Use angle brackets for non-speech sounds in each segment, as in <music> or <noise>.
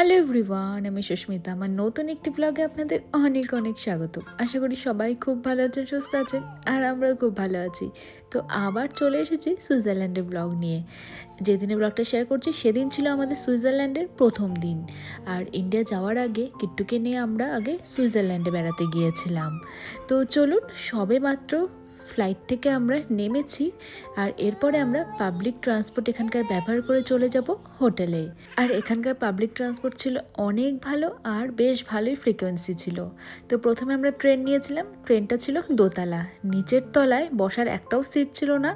Hello everyone আমি সুস্মিতা। আমার নতুন একটি ব্লগে আপনাদের অনেক অনেক স্বাগত। আশা করি সবাই খুব ভালো আছেন, সুস্থ আছেন, আর আমরাও খুব ভালো আছি। তো আবার চলে এসেছি সুইজারল্যান্ডের ব্লগ নিয়ে। যেদিনে ব্লগটা শেয়ার করছি, সেদিন ছিল আমাদের সুইজারল্যান্ডের প্রথম দিন। আর ইন্ডিয়া যাওয়ার আগে কিট্টুকে নিয়ে আমরা আগে সুইজারল্যান্ডে বেড়াতে গিয়েছিলাম। তো চলুন, সবে মাত্র ফ্লাইট থেকে আমরা নেমেছি আর এরপরে আমরা পাবলিক ট্রান্সপোর্ট এখানকার ব্যবহার করে চলে যাব হোটেলে আর এখানকার পাবলিক ট্রান্সপোর্ট ছিল অনেক ভালো আর বেশ ভালোই ফ্রিকোয়েন্সি ছিল। তো প্রথমে আমরা ট্রেন নিয়েছিলাম ট্রেনটা ছিল দোতলা। নিচের তলায় বসার একটাও সিট ছিল না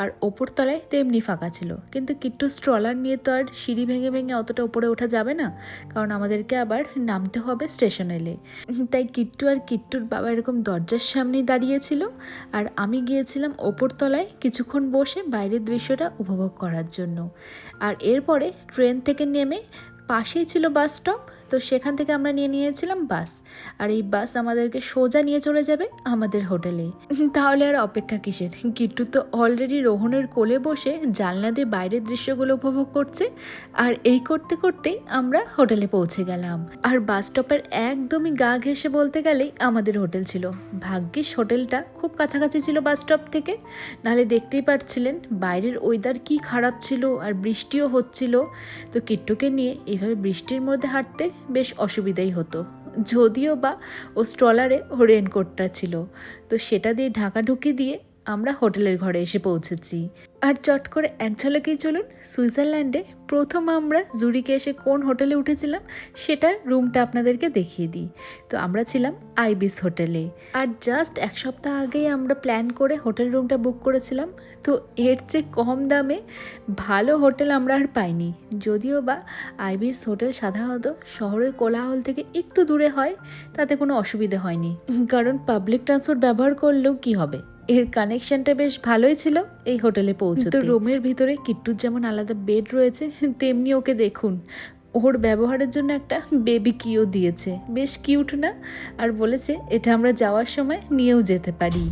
আর ওপর তলায় তেমনি ফাঁকা ছিল। কিন্তু কিট্টু স্ট্রলার নিয়ে তো আর সিঁড়ি ভেঙে ভেঙে অতটা ওপরে ওঠা যাবে না, কারণ আমাদেরকে আবার নামতে হবে স্টেশন তাই কিট্টু আর কিট্টুর বাবা এরকম দরজার সামনেই দাঁড়িয়েছিল আর আমি গিয়েছিলাম ওপরতলায় কিছুক্ষণ বসে বাইরের দৃশ্যটা উপভোগ করার জন্য। আর এরপরে ট্রেন থেকে নেমে পাশেই ছিল বাস স্টপ তো সেখান থেকে আমরা নিয়ে নিয়েছিলাম বাস। আর এই বাস আমাদেরকে সোজা নিয়ে চলে যাবে আমাদের হোটেলে। <laughs> তাহলে আর অপেক্ষা কিসের? কিট্টু তো অলরেডি রোহনের কোলে বসে জানলা দিয়ে বাইরের দৃশ্যগুলো উপভোগ করছে। আর এই করতে করতেই আমরা হোটেলে পৌঁছে গেলাম। আর বাস স্টপের একদমই গা ঘেসে বলতে গেলেই আমাদের হোটেল ছিল। ভাগ্যিস হোটেলটা খুব কাছাকাছি ছিল বাস স্টপ থেকে। নাহলে দেখতেই পারছিলেন বাইরের ওয়েদার কি খারাপ ছিল আর বৃষ্টিও হচ্ছিল। তো কিট্টুকে নিয়ে এইভাবে বৃষ্টির মধ্যে হাঁটতে বেশ অসুবিধাই হতো। যদিও বা ও স্ট্রলারে ও রেনকোটটা ছিল। তো সেটা দিয়ে ঢাকা ঢুকি দিয়ে আমরা হোটেলের ঘরে এসে পৌঁছেছি। আর চট করে এক ঝলকেই চলুন, সুইজারল্যান্ডে প্রথম আমরা জুরিকে এসে কোন হোটেলে উঠেছিলাম সেটা রুমটা আপনাদেরকে দেখিয়ে দিই। তো আমরা ছিলাম আইবিস হোটেলে। আর জাস্ট এক সপ্তাহ আগেই আমরা প্ল্যান করে হোটেল রুমটা বুক করেছিলাম। তো এর চেয়ে কম দামে ভালো হোটেল আমরা আর পাইনি। যদিও বা আইবিস হোটেল সাধারণত শহরের কোলাহল থেকে একটু দূরে হয়, তাতে কোনো অসুবিধা হয়নি। কারণ পাবলিক ট্রান্সপোর্ট ব্যবহার করলেও কি হবে? এর কানেকশনটা বেশ ভালোই ছিল এই হোটেলে পৌঁছতে। তো রুমের ভিতরে কিট্টুর যেমন আলাদা বেড রয়েছে, তেমনি ওকে দেখুন। ওর ব্যবহারের জন্য একটা বেবি কিও দিয়েছে। বেশ কিউট না? আর বলেছে, এটা আমরা যাওয়ার সময় নিয়েও যেতে পারি।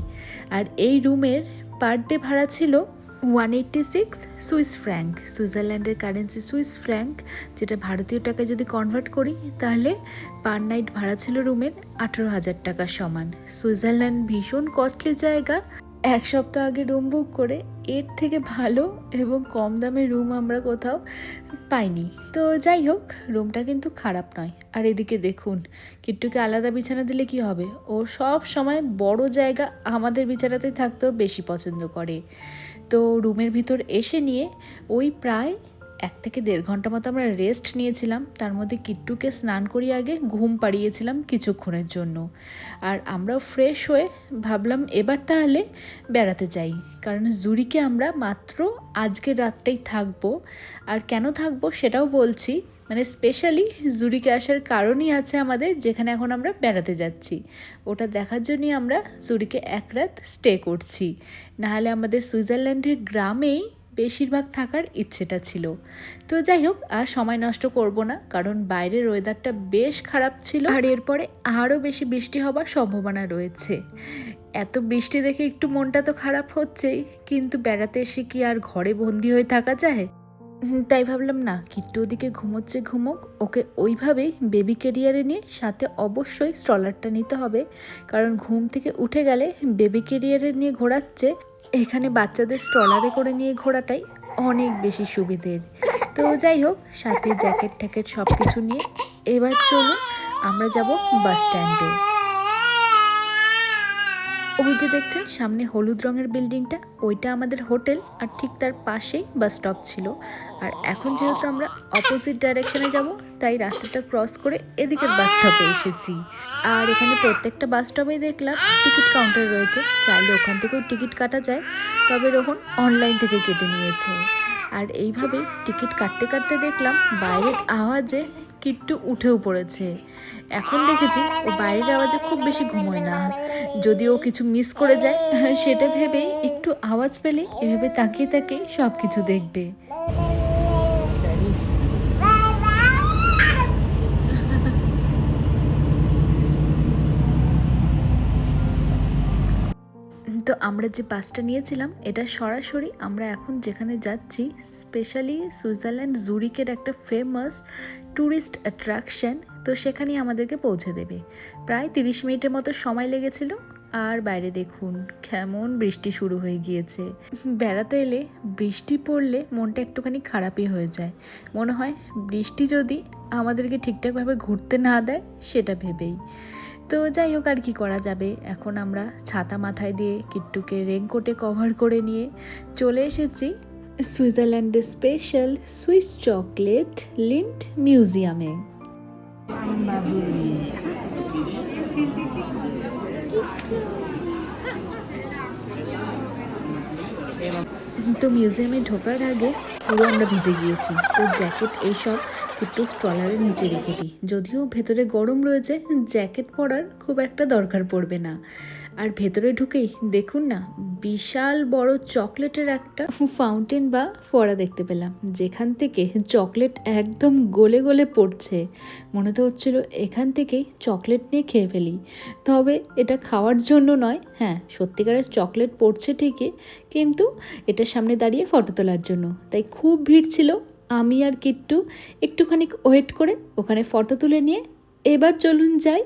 আর এই রুমের পার ডে ভাড়া ছিল one eighty six Swiss franc, সুইজারল্যান্ডের কারেন্সি সুইস ফ্র্যাঙ্ক, যেটা ভারতীয় টাকায় যদি কনভার্ট করি, তাহলে পার নাইট ভাড়া ছিল রুমের আঠেরো হাজার টাকা সমান। সুইজারল্যান্ড ভীষণ কস্টলি জায়গা। এক সপ্তাহ আগে রুম বুক করে, এর থেকে ভালো এবং কম দামে রুম আমরা কোথাও পাইনি। তো যাই হোক রুমটা কিন্তু খারাপ নয়। আর এদিকে দেখুন, কিট্টুকে আলাদা বিছানা দিলে কি হবে? ও সব সময় বড় জায়গা আমাদের বিছানাতেই থাকতে ওর বেশি পছন্দ করে। তো রুমের ভিতর এসে নিয়ে ওই প্রায় এক থেকে দেড় ঘণ্টা মতো আমরা রেস্ট নিয়েছিলাম। তার মধ্যে কিট্টুকে স্নান করিয়ে আগে ঘুম পাড়িয়েছিলাম কিছুক্ষণের জন্য। আর আমরাও ফ্রেশ হয়ে ভাবলাম এবার তাহলে বেড়াতে যাই। কারণ জুরিকে আমরা মাত্র আজকের রাতটাই থাকব। আর কেন থাকব সেটাও বলছি। মানে স্পেশালি জুরিকে আসার কারণই আছে আমাদের যেখানে এখন আমরা বেড়াতে যাচ্ছি। ওটা দেখার জন্যই আমরা জুরিকে এক রাত স্টে করছি। নাহলে আমাদের সুইজারল্যান্ডের গ্রামেই বেশিরভাগ থাকার ইচ্ছেটা ছিল। তো যাই হোক, আর সময় নষ্ট করব না, কারণ বাইরের ওয়েদারটা বেশ খারাপ ছিল। আর এরপরে আরও বেশি বৃষ্টি হবার সম্ভাবনা রয়েছে। এত বৃষ্টি দেখে একটু মনটা তো খারাপ হচ্ছেই, কিন্তু বেড়াতে এসে কি আর ঘরে বন্দি হয়ে থাকা যায়? তাই ভাবলাম না, কিট্টু ওদিকে ঘুমোচ্ছে ঘুমোক, ওকে ওইভাবেই বেবি ক্যারিয়ারে নিয়ে সাথে অবশ্যই স্ট্রলারটা নিতে হবে। কারণ ঘুম থেকে উঠে গেলে বেবি ক্যারিয়ারে নিয়ে ঘোরাচ্ছে এখানে বাচ্চাদের স্ট্রলারে করে নিয়ে ঘোরাটাই অনেক বেশি সুবিধের। তো যাই হোক, সাথে জ্যাকেট ট্যাকেট সব কিছু নিয়ে এবার চলুন আমরা যাব বাস স্ট্যান্ডে ওই যে দেখছেন, সামনে হলুদ রঙের বিল্ডিংটা, ওইটা আমাদের হোটেল, আর ঠিক তার পাশেই বাস স্টপ ছিল। আর এখন যেহেতু আমরা অপোজিট ডাইরেকশনে যাব, তাই রাস্তাটা ক্রস করে এদিকের বাস স্টপে এসেছি। আর এখানে প্রত্যেকটা বাস স্টপেই দেখলাম, টিকিট কাউন্টার রয়েছে। চাইলে ওখান থেকেও টিকিট কাটা যায়। তবে রোহন অনলাইন থেকে কেটে নিয়েছে। আর এইভাবে টিকিট কাটতে কাটতে দেখলাম বাইরের আওয়াজে কিট্টু উঠেও পড়েছে। এখন দেখেছি ও বাইরের আওয়াজে খুব বেশি ঘুমোয় না। যদি ও কিছু মিস করে যায়, সেটা ভেবেই একটু আওয়াজ পেলে এভাবে তাকিয়ে তাকিয়ে সব কিছু দেখবে তো আমরা যে বাসটা নিয়েছিলাম, এটা সরাসরি আমরা এখন যেখানে যাচ্ছি স্পেশালি সুইজারল্যান্ড জুরিকের একটা ফেমাস ট্যুরিস্ট অ্যাট্রাকশন তো সেখানেই আমাদেরকে পৌঁছে দেবে। প্রায় তিরিশ মিনিটের মতো সময় লেগেছিল। আর বাইরে দেখুন, কেমন বৃষ্টি শুরু হয়ে গিয়েছে। বেড়াতে এলে বৃষ্টি পড়লে মনটা একটুখানি খারাপই হয়ে যায়। মনে হয় বৃষ্টি যদি আমাদেরকে ঠিকঠাকভাবে ঘুরতে না দেয়, সেটা ভেবেই। তো যাই হোক আর কি করা যাবে। এখন আমরা ছাতা মাথায় দিয়ে কিট্টুকে রেনকোটে কভার করে নিয়ে চলে এসেছি সুইজারল্যান্ডের স্পেশাল সুইস চকলেট লিন্ট মিউজিয়ামে তো মিউজিয়ামে ঢোকার আগে পুরো আমরা ভিজে গিয়েছি। তো জ্যাকেট এইসব একটু স্ট্রলারের নিচে রেখে দিই। যদিও ভেতরে গরম রয়েছে জ্যাকেট পরার খুব একটা দরকার পড়বে না। আর ভেতরে ঢুকেই দেখুন না, বিশাল বড় চকলেটের একটা ফাউন্টেন বা ফোয়ারা দেখতে পেলাম, যেখান থেকে চকলেট একদম গলে গলে পড়ছে। মনে তো হচ্ছিল এখান থেকেই চকলেট নিয়ে খেয়ে ফেলি। তবে এটা খাওয়ার জন্য নয় হ্যাঁ সত্যিকারের চকলেট পড়ছে ঠিকই, কিন্তু এটার সামনে দাঁড়িয়ে ফটো তোলার জন্য। তাই খুব ভিড় ছিল আমি আর কিট্টু একটুখানি ওয়েট করে ওখানে ফটো তুলে নিয়ে এবার চলুন যাই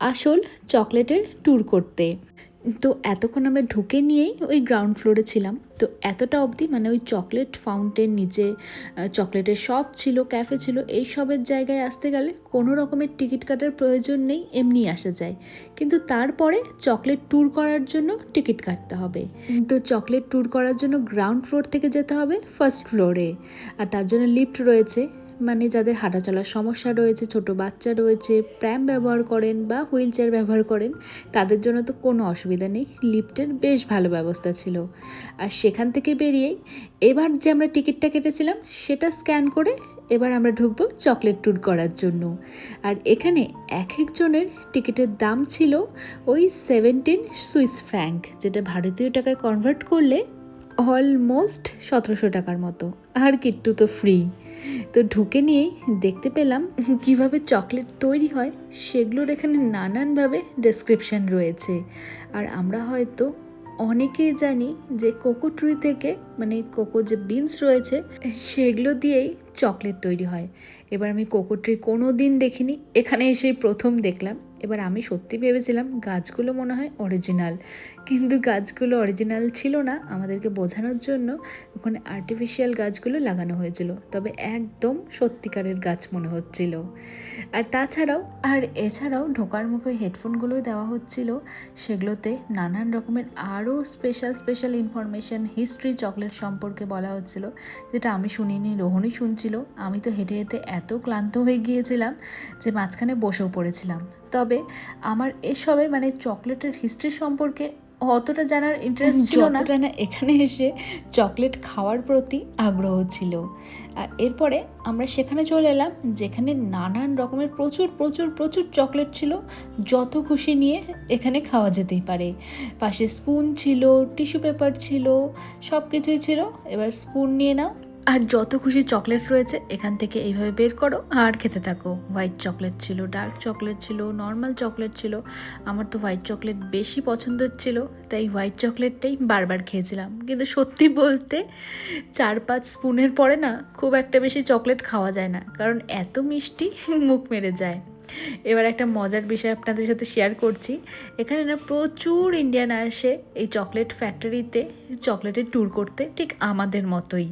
আসল চকলেটের ট্যুর করতে। তো এতক্ষণ আমরা ঢুকে নিয়েই ওই গ্রাউন্ড ফ্লোরে ছিলাম। তো এতটা অবধি মানে ওই চকলেট ফাউন্টেন নিচে চকলেটের শপ ছিল ক্যাফে ছিল, এই সবের জায়গায় আসতে গেলে কোনো রকমের টিকিট কাটার প্রয়োজন নেই, এমনি আসা যায়। কিন্তু তারপরে চকলেট ট্যুর করার জন্য টিকিট কাটতে হবে। তো চকলেট ট্যুর করার জন্য গ্রাউন্ড ফ্লোর থেকে যেতে হবে ফার্স্ট ফ্লোরে আর তার জন্য লিফট রয়েছে। মানে যাদের হাঁটা চলার সমস্যা রয়েছে, ছোট বাচ্চা রয়েছে প্র্যাম ব্যবহার করেন বা হুইল চেয়ার ব্যবহার করেন, তাদের জন্য তো কোনো অসুবিধা নেই। লিফটের বেশ ভালো ব্যবস্থা ছিল। আর সেখান থেকে বেরিয়েই এবার যে আমরা টিকিটটা কেটেছিলাম, সেটা স্ক্যান করে এবার আমরা ঢুকবো চকলেট ট্যুর করার জন্য। আর এখানে এক একজনের টিকিটের দাম ছিল ওই সেভেন্টিন সুইস ফ্র্যাঙ্ক, যেটা ভারতীয় টাকায় কনভার্ট করলে অলমোস্ট সতেরোশো টাকার মতো। আর কিট্টু তো ফ্রি তো ঢুকে নিয়েই দেখতে পেলাম কীভাবে চকলেট তৈরি হয়, সেগুলোর এখানে নানানভাবে ডেসক্রিপশান রয়েছে। আর আমরা হয়তো অনেকেই জানি যে কোকো ট্রি থেকে মানে কোকো যে বিনস রয়েছে, সেগুলো দিয়েই চকলেট তৈরি হয়। এবার আমি কোকো ট্রি কোনো দিন দেখিনি এখানে এসেই প্রথম দেখলাম। এবার আমি সত্যি ভেবেছিলাম গাছগুলো মনে হয় অরিজিনাল কিন্তু গাছগুলো অরিজিনাল ছিল না, আমাদেরকে বোঝানোর জন্য ওখানে আর্টিফিশিয়াল গাছগুলো লাগানো হয়েছিল। তবে একদম সত্যিকারের গাছ মনে হচ্ছিল। আর তাছাড়াও, আর এছাড়াও ঢোকার মুখে হেডফোনগুলোই দেওয়া হচ্ছিল। সেগুলোতে নানান রকমের আরও special special information history chocolate সম্পর্কে বলা হচ্ছিল, যেটা আমি শুনিনি, রোহনই শুনছিল। আমি তো হেঁটে হেঁটে এত ক্লান্ত হয়ে গিয়েছিলাম যে মাঝখানে বসেও পড়েছিলাম। তবে আমার এসবে মানে চকলেটের হিস্ট্রি সম্পর্কে অতটা জানার ইন্টারেস্ট ছিল না। না এখানে এসে চকলেট খাওয়ার প্রতি আগ্রহ ছিল। আর এরপরে আমরা সেখানে চলে এলাম যেখানে নানান রকমের প্রচুর প্রচুর প্রচুর চকলেট ছিল। যত খুশি নিয়ে এখানে খাওয়া যেতেই পারে। পাশে স্পুন ছিল টিস্যু পেপার ছিল সব কিছুই ছিল। এবার স্পুন নিয়ে নাও। আর যত খুশি চকলেট রয়েছে, এখান থেকে এইভাবে বের করো। আর খেতে থাকো। হোয়াইট চকলেট ছিল, ডার্ক চকলেট ছিল, নর্মাল চকলেট ছিল। আমার তো হোয়াইট চকলেট বেশি পছন্দের ছিল, তাই হোয়াইট চকলেটটাই বারবার খেয়েছিলাম। কিন্তু সত্যি বলতে, চার পাঁচ স্পুনের পরে না, খুব একটা বেশি চকলেট খাওয়া যায় না। কারণ এত মিষ্টি মুখ মেরে যায়। এবার একটা মজার বিষয় আপনাদের সাথে শেয়ার করছি। এখানে না প্রচুর ইন্ডিয়ান আসে এই চকলেট ফ্যাক্টরিতে চকলেটের ট্যুর করতে, ঠিক আমাদের মতোই।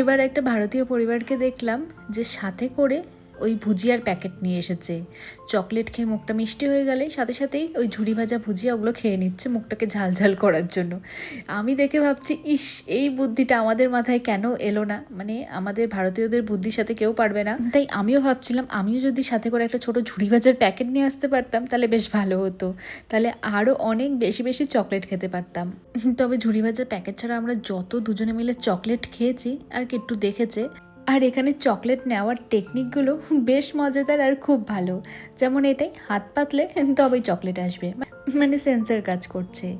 এবার একটা ভারতীয় পরিবারকে দেখলাম যে সাথে করে ওই ভুজিয়ার প্যাকেট নিয়ে এসেছে। চকলেট খেয়ে মুখটা মিষ্টি হয়ে গেলে সাথে সাথেই ওই ঝুড়ি ভাজা ভুজিয়া ওগুলো খেয়ে নিচ্ছে মুখটাকে ঝালঝাল করার জন্য। আমি দেখে ভাবছি, ইস, এই বুদ্ধিটা আমাদের মাথায় কেন এলো না? মানে আমাদের ভারতীয়দের বুদ্ধির সাথে কেউ পারবে না। তাই আমিও ভাবছিলাম, আমিও যদি সাথে করে একটা ছোট ঝুড়ি ভাজার প্যাকেট নিয়ে আসতে পারতাম, তাহলে বেশ ভালো হতো। তাহলে আরও অনেক বেশি বেশি চকলেট খেতে পারতাম। তবে ঝুড়ি ভাজার প্যাকেট ছাড়া আমরা যত দুজনে মিলে চকলেট খেয়েছি, আর কি একটু দেখেছে আর এখানে চকলেট নেওয়ার টেকনিকগুলো বেশ মজাদার আর খুব ভালো। যেমন এটাই হাত পাতলে তবেই চকলেট আসবে। মানে সেন্সার কাজ করছে।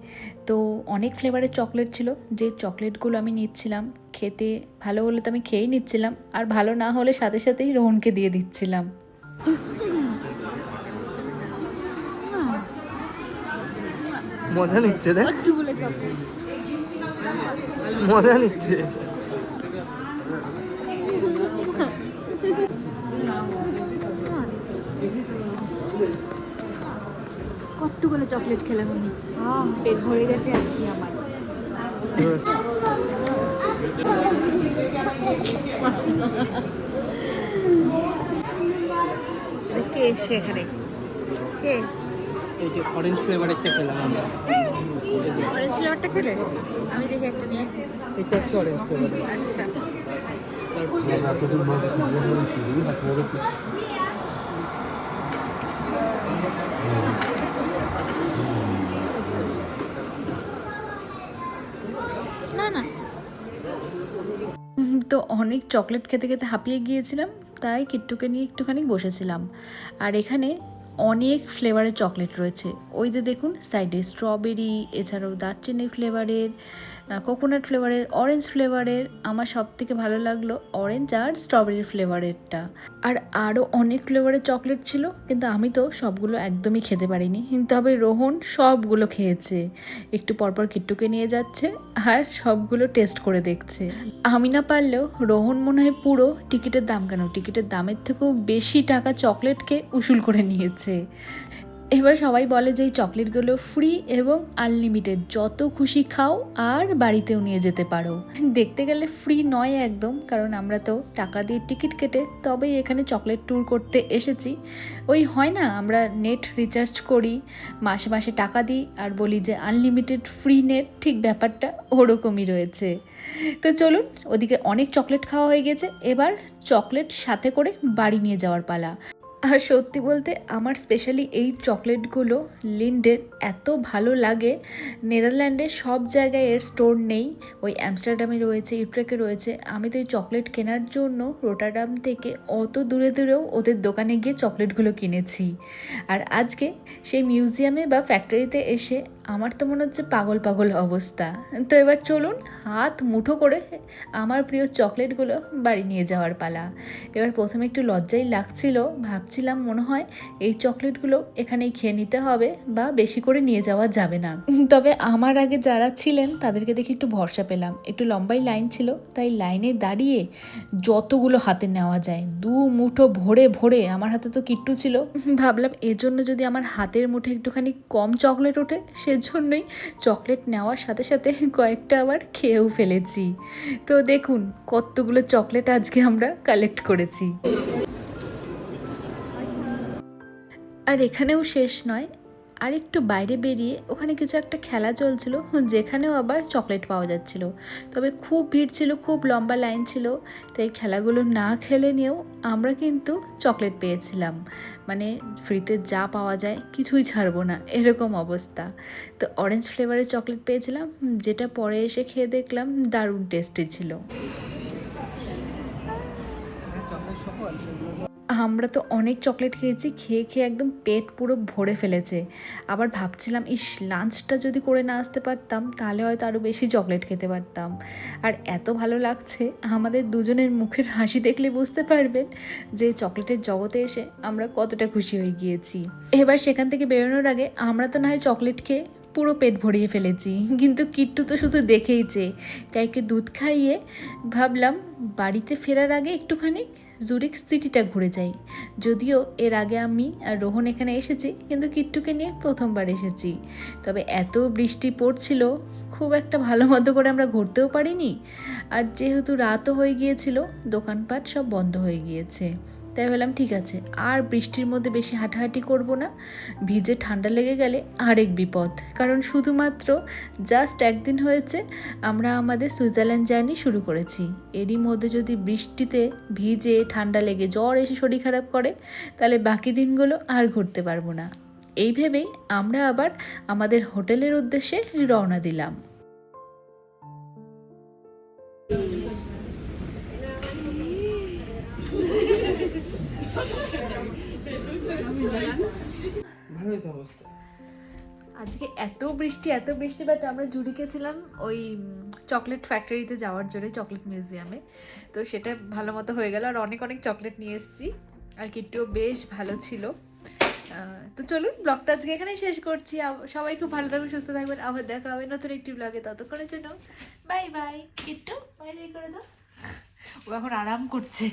তো অনেক ফ্লেভারের চকলেট ছিল। যে চকলেটগুলো আমি নিচ্ছিলাম খেতে ভালো হলে তো আমি খেয়েই নিচ্ছিলাম আর ভালো না হলে সাথে সাথেই রোহনকে দিয়ে দিচ্ছিলাম। মজা নিচ্ছে দেখ। মজা নিচ্ছে। কতগুলো চকলেট খেলাম আমি। পেট ভরে গেছে আর কি আমার। কে এসছে এখানে? কে? এই যে অরেঞ্জ ফ্লেভার একটা খেলাম আমরা। অরেঞ্জ ফ্লেভারটা খেলে? আমি দেখি একটা নিয়ে। এটা হচ্ছে অরেঞ্জ ফ্লেভার আচ্ছা। তো অনেক চকলেট খেতে খেতে হাঁপিয়ে গিয়েছিলাম, তাই কিট্টুকে নিয়ে একটুখানি বসেছিলাম। আর এখানে অনেক ফ্লেভারের চকলেট রয়েছে। ওই দেখুন সাইডে স্ট্রবেরি এছাড়াও দারচিনি ফ্লেভারের কোকোনাট ফ্লেভারের অরেঞ্জ ফ্লেভারের আমার সব থেকে ভালো লাগল অরেঞ্জ আর স্ট্রবেরি ফ্লেভারেরটা আর আরও অনেক ফ্লেভারের চকলেট ছিল, কিন্তু আমি তো সবগুলো একদমই খেতে পারিনি। কিন্তু তবে রোহন সবগুলো খেয়েছে। একটু পরপর কিট্টুকে নিয়ে যাচ্ছে আর সবগুলো টেস্ট করে দেখছে। আমি না পারলেও রোহন মনে হয় পুরো টিকিটের দাম কেন? টিকিটের দামের থেকেও বেশি টাকা চকলেটকে উসুল করে নিয়েছে। এবার সবাই বলে যে এই চকলেটগুলো ফ্রি এবং আনলিমিটেড যত খুশি খাও আর বাড়িতেও নিয়ে যেতে পারো। দেখতে গেলে ফ্রি নয় একদম, কারণ আমরা তো টাকা দিয়ে টিকিট কেটে তবেই এখানে চকলেট ট্যুর করতে এসেছি। ওই হয় না, আমরা নেট রিচার্জ করি, মাসে মাসে টাকা দিই আর বলি যে আনলিমিটেড ফ্রি নেট ঠিক ব্যাপারটা ওরকমই রয়েছে। তো চলুন, ওদিকে অনেক চকলেট খাওয়া হয়ে গেছে, এবার চকলেট সাথে করে বাড়ি নিয়ে যাওয়ার পালা। আর সত্যি বলতে আমার স্পেশালি এই চকলেটগুলো লিন্ডের এত ভালো লাগে। নেদারল্যান্ডে সব জায়গায় এর স্টোর নেই। ওই অ্যামস্টারডামে রয়েছে, ইউট্রেকে রয়েছে। আমি তো এই চকলেট কেনার জন্য রোটাডাম থেকে অত দূরে দূরেও ওদের দোকানে গিয়ে চকলেটগুলো কিনেছি। আর আজকে সেই মিউজিয়ামে বা ফ্যাক্টরিতে এসে আমার তো মনে হচ্ছে পাগল পাগল অবস্থা। তো এবার চলুন হাত মুঠো করে আমার প্রিয় চকলেটগুলো বাড়ি নিয়ে যাওয়ার পালা। এবার প্রথমে একটু লজ্জাই লাগছিল ভাবছিলাম মনে হয় এই চকলেটগুলো এখানেই খেয়ে নিতে হবে বা বেশি করে নিয়ে যাওয়া যাবে না। তবে আমার আগে যারা ছিলেন তাদেরকে দেখে একটু ভরসা পেলাম। একটু লম্বাই লাইন ছিল, তাই লাইনে দাঁড়িয়ে যতগুলো হাতে নেওয়া যায়, দু মুঠো ভরে ভরে আমার হাতে তো কিট্টু ছিল। ভাবলাম এজন্য যদি আমার হাতের মুঠে একটুখানি কম চকলেট ওঠে, সেজন্যই চকলেট নেওয়ার সাথে সাথে কয়েকটা আবার খেয়েও ফেলেছি। তো দেখুন কতগুলো চকলেট আজকে আমরা কালেক্ট করেছি। আর এখানেও শেষ নয়। আর একটু বাইরে বেরিয়ে ওখানে কিছু একটা খেলা চলছিল, যেখানেও আবার চকলেট পাওয়া যাচ্ছিল। তবে খুব ভিড় ছিল, খুব লম্বা লাইন ছিল, তাই খেলাগুলো না খেলে নিয়েও আমরা কিন্তু চকলেট পেয়েছিলাম। মানে ফ্রিতে যা পাওয়া যায়, কিছুই ছাড়বো না, এরকম অবস্থা। তো অরেঞ্জ ফ্লেভারের চকলেট পেয়েছিলাম, যেটা পরে এসে খেয়ে দেখলাম, দারুণ টেস্টি ছিল। আমরা তো অনেক চকলেট খেয়েছি, খেয়ে খেয়ে একদম পেট পুরো ভরে ফেলেছে। আবার ভাবছিলাম, ইস, লাঞ্চটা যদি করে না আসতে পারতাম, তাহলে হয়তো আরও বেশি চকলেট খেতে পারতাম। আর এত ভালো লাগছে, আমাদের দুজনের মুখের হাসি দেখলে বুঝতে পারবেন যে চকলেটের জগতে এসে আমরা কতটা খুশি হয়ে গিয়েছি। এবার সেখান থেকে বেরোনোর আগে আমরা তো না হয় চকলেট খেয়ে পুরো পেট ভরিয়ে ফেলেছি। কিন্তু কিট্টু তো শুধু দেখেইছে তাইকে দুধ খাইয়ে ভাবলাম, বাড়িতে ফেরার আগে একটুখানি জুরিক সিটিটা ঘুরে যাই। যদিও এর আগে আমি আর রোহন এখানে এসেছি, কিন্তু কিট্টুকে নিয়ে প্রথমবার এসেছি। তবে এত বৃষ্টি পড়ছিল, খুব একটা ভালো মতো করে আমরা ঘুরতেও পারিনি। আর যেহেতু রাতও হয়ে গিয়েছিল, দোকানপাট সব বন্ধ হয়ে গিয়েছে। তাই বললাম ঠিক আছে, আর বৃষ্টির মধ্যে বেশি হাঁটাহাঁটি করব না। ভিজে ঠান্ডা লেগে গেলে আরেক বিপদ। কারণ শুধুমাত্র জাস্ট একদিন হয়েছে, আমরা আমাদের সুইজারল্যান্ড জার্নি শুরু করেছি। এরই মধ্যে যদি বৃষ্টিতে ভিজে ঠান্ডা লেগে জ্বর এসে শরীর খারাপ করে, তাহলে বাকি দিনগুলো আর ঘুরতে পারব না। এই ভেবেই আমরা আবার আমাদের হোটেলের উদ্দেশ্যে রওনা দিলাম। আজকে এত বৃষ্টি এত বৃষ্টি বাট আমরা জুড়িকে ছিলাম ওই চকলেট ফ্যাক্টরিতে যাওয়ার জন্য চকলেট মিউজিয়ামে তো সেটা ভালো মতো হয়ে গেল, আর অনেক অনেক চকলেট নিয়ে এসেছি। আর কিট্টুও বেশ ভালো ছিল। তো চলুন ব্লগটা আজকে এখানেই শেষ করছি। সবাই খুব ভালো থাকবেন, সুস্থ থাকবেন। আবার দেখা হবে নতুন একটি ব্লগে ততক্ষণের জন্য। বাই বাই কিট্টু বাই করে দাও। ও এখন আরাম করছে।